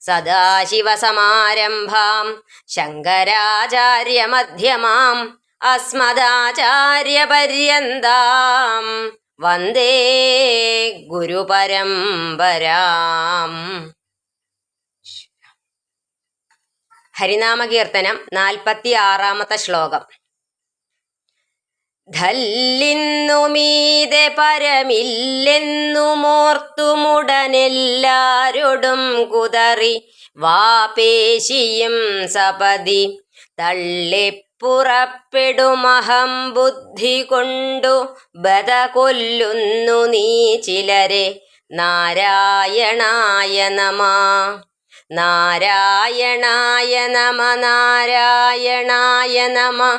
സദാശിവസമാരംഭാം ശങ്കരാചാര്യമധ്യമാം അസ്മദാചാര്യപര്യന്താം വന്ദേ ഗുരുപരമ്പരാം. ഹരിനാമകീർത്തനം നാൽപ്പത്തി ആറാമത്തെ ശ്ലോകം. ധല്ലിന്നുമീതെ പരമില്ലെന്നുമോർത്തുമുടനെല്ലാരോടും കുതറി വാപേശിയും സപതി. തള്ളിപ്പുറപ്പെടുമഹം ബുദ്ധി കൊണ്ടു ബത കൊല്ലുന്നു നീ ചിലരെ. നാരായണായ നമ നാരായണായ നമ നാരായണായ നമ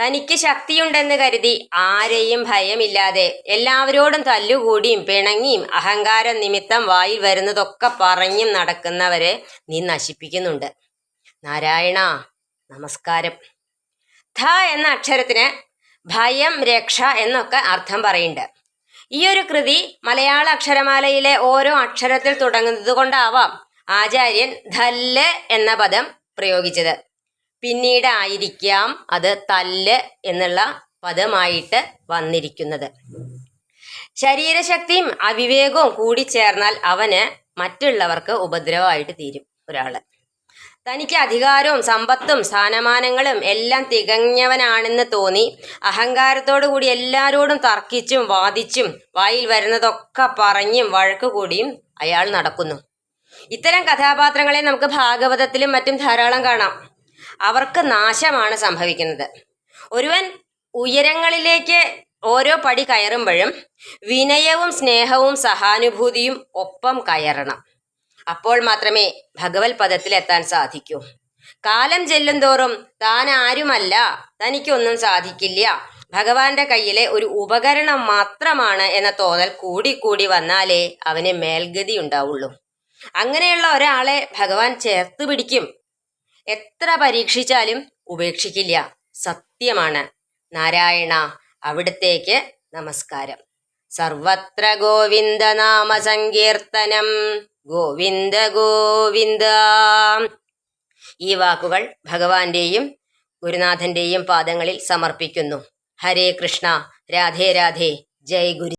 തനിക്ക് ശക്തിയുണ്ടെന്ന് കരുതി ആരെയും ഭയമില്ലാതെ എല്ലാവരോടും തല്ലുകൂടിയും പിണങ്ങിയും അഹങ്കാരം നിമിത്തം വായിൽ വരുന്നതൊക്കെ പറഞ്ഞും നടക്കുന്നവരെ നീ നശിപ്പിക്കുന്നുണ്ട്. നാരായണ നമസ്കാരം. ധ എന്ന അക്ഷരത്തിന് ഭയം രക്ഷ എന്നൊക്കെ അർത്ഥം പറയുന്നുണ്ട്. ഈ ഒരു കൃതി മലയാള അക്ഷരമാലയിലെ ഓരോ അക്ഷരത്തിൽ തുടങ്ങുന്നത് കൊണ്ടാവാം ആചാര്യൻ ധല്ല് എന്ന പദം പ്രയോഗിച്ചത്. പിന്നീട് ആയിരിക്കാം അത് തല്ല് എന്നുള്ള പദമായിട്ട് വന്നിരിക്കുന്നത്. ശരീരശക്തിയും അവിവേകവും കൂടി ചേർന്നാൽ അവന് മറ്റുള്ളവർക്ക് ഉപദ്രവമായിട്ട് തീരും ഒരാൾ. തനിക്ക് അധികാരവും സമ്പത്തും സ്ഥാനമാനങ്ങളും എല്ലാം തികഞ്ഞവനാണെന്ന് തോന്നി കൂടി എല്ലാവരോടും തർക്കിച്ചും വാദിച്ചും വായിൽ വരുന്നതൊക്കെ പറഞ്ഞും വഴക്ക് കൂടിയും അയാൾ നടക്കുന്നു. ഇത്തരം കഥാപാത്രങ്ങളെ നമുക്ക് ഭാഗവതത്തിലും മറ്റും ധാരാളം കാണാം. അവർക്ക് നാശമാണ് സംഭവിക്കുന്നത്. ഒരുവൻ ഉയരങ്ങളിലേക്ക് ഓരോ പടി കയറുമ്പോഴും വിനയവും സ്നേഹവും സഹാനുഭൂതിയും ഒപ്പം കയറണം. അപ്പോൾ മാത്രമേ ഭഗവത് പദത്തിലെത്താൻ സാധിക്കൂ. കാലം ചെല്ലും തോറും താൻ ആരുമല്ല തനിക്കൊന്നും സാധിക്കില്ല. ഭഗവാന്റെ കയ്യിലെ ഒരു ഉപകരണം മാത്രമാണ് എന്ന തോന്നൽ കൂടി കൂടി വന്നാലേ അവന് മേൽഗതി ഉണ്ടാവുള്ളൂ. അങ്ങനെയുള്ള ഒരാളെ ഭഗവാൻ ചേർത്ത് പിടിക്കും. എത്ര പരീക്ഷിച്ചാലും ഉപേക്ഷിക്കില്ല. സത്യമാണ്. നാരായണ അവിടത്തേക്ക് നമസ്കാരം. സർവത്ര ഗോവിന്ദ നാമ സങ്കീർത്തനം. ഗോവിന്ദ ഗോവിന്ദ. ഈ വാക്കുകൾ ഭഗവാന്റെയും ഗുരുനാഥന്റെയും പാദങ്ങളിൽ സമർപ്പിക്കുന്നു. ഹരേ കൃഷ്ണ രാധേ രാധേ ജയ് ഗുരു